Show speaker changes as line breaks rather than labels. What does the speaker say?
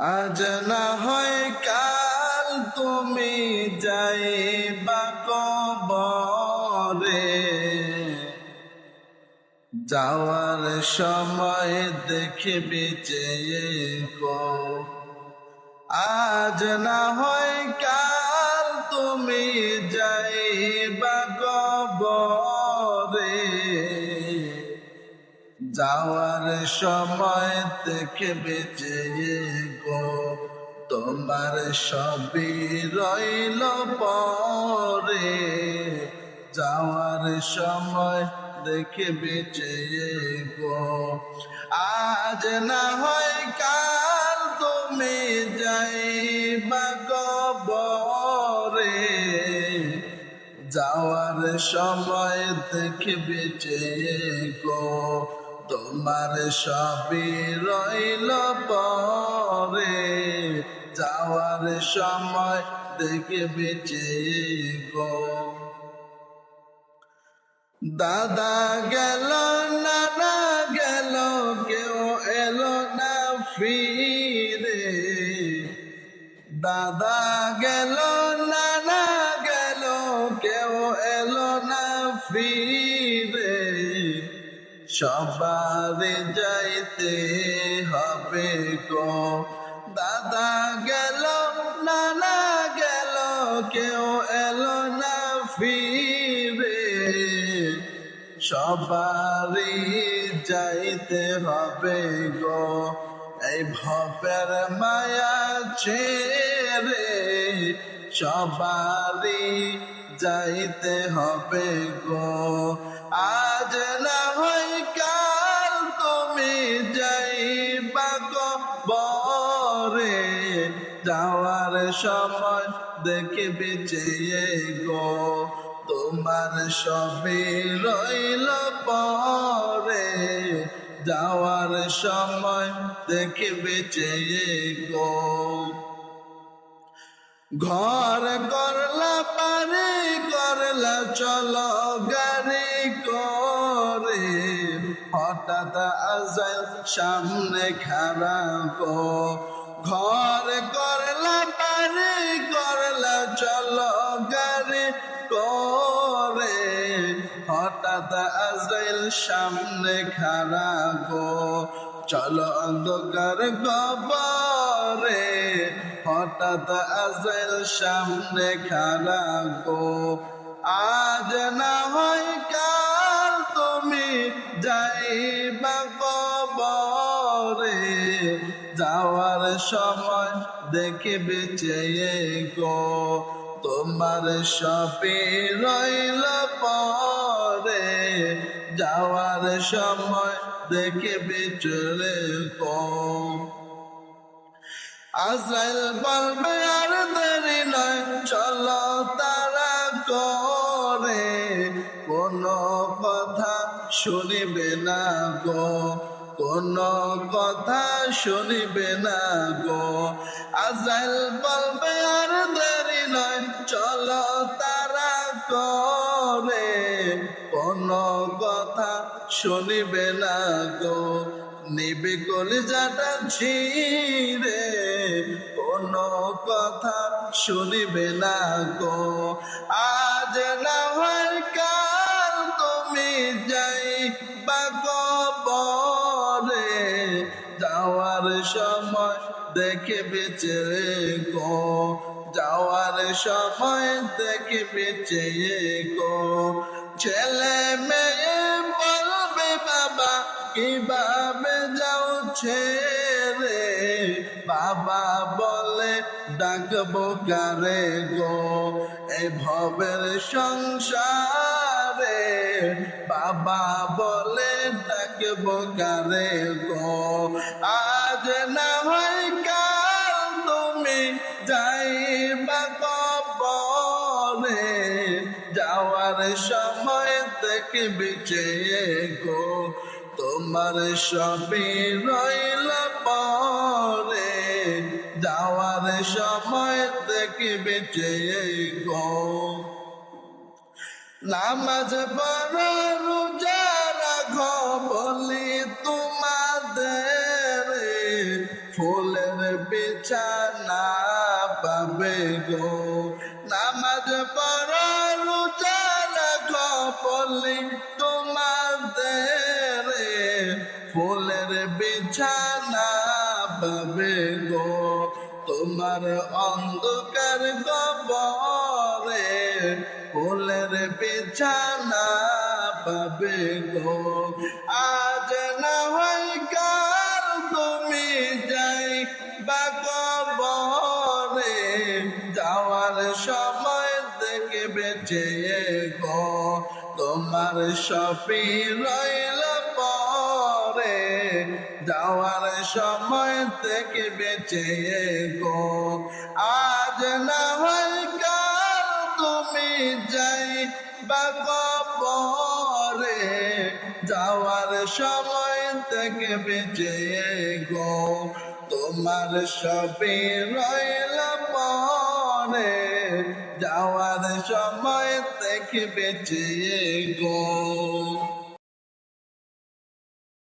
আজ না হয় কাল তুমি যাইবা কবরে। যাওয়ার সময় দেখবি চেয়ে আজ না হয় কাল তুমি যাইবা যাওয়ার সময় থেকে বেঁচে গো, তোমার সবই রইল পরে। যাওয়ার সময় দেখে বেঁচে গো, আজ না হয় কাল তুমি যাইবা কবরে যাওয়ার সময় দেখে বেঁচে গো তোমার সবই রইল পরে, যাওয়ার সময় দেখে বেঁচে গো। দাদা গেল, নানা গেল, কেউ এলো না ফিরে। দাদা গেল, নানা গেল, কেউ এলো না ফিরে। সবার যাইতে হবে গো। দাদা গেল, নানা গেল, কেউ এলো না ফিরে। সবারই যাইতে হবে গো, এই ভবের মায়া ছেড়ে। সবারই যাইতে হবে গো, আজ না যাওয়ার সময় দেখে বেঁচে গো। তোমার সবে রইল পরে। যাওয়ার সময় দেখে বেঁচে গো। ঘর করলা পারে করলা চলো গাড়ি করে। হঠাৎ আজাল সামনে খারাপ ঘর করলা সামনে খারাপ চলো অন্ধকার গবরে হঠাৎ আজাইল সামনে খারাপ আজ না হয় কাল তুমি যাইবা কবরে, যাওয়ার সময় দেখে বেঁচে গো। তোমার সপে রইল যাওয়ার সময় দেখে বেচলে আজরাইল বলবে, আর দেরি নয়, চলো তারা করে। কোনো কথা শুনিবে না গো, কোনো কথা শুনিবে না গো। আজরাইল বলবে, আর দেরি নয়, চলো তারা করে। কোনো কথা শুনিবে না গো? নিবে কলিজাটা ছিঁড়ে কোনো কথা শুনিবে না গো? আজ না হয় কাল তুমি যাই বা কবরে। যাওয়ার সময় দেখে বেঁচে গো যাওয়ার সময় দেখে বেঁচে গো, ছেলে মেয়ে বলবে, বাবা, কীভাবে যাও ছেড়ে বাবা বলে, ডাকবো কারে গো এই ভবের সংসারে? বাবা বলে, ডাকবো কারে গো, আজ না চেয়ে গো। তোমার সবই রইল পরে। যাওয়ার সময় দেখবি চেয়ে গো। নামাজ পড়ো, রোজা রাখো বলি তোমাদের। ফুলের বিছানা পাবে গো। নামাজ পড়া পাবে গো, তোমার অন্ধকার গবরে ফুলের বিছানা পাবে গো। আজ না হয় কাল তুমি যাই বা কবরে, যাওয়ার সময় দেখে বেঁচে গো, তোমার সপি পরে যাওয়ার সময় থেকে বেঁচে গো আজ না তুমি যাই বা কবরে, যাওয়ার সময় থেকে বেঁচে গো তোমার সবে রইল পরে, যাওয়ার সময় থেকে বেঁচে গো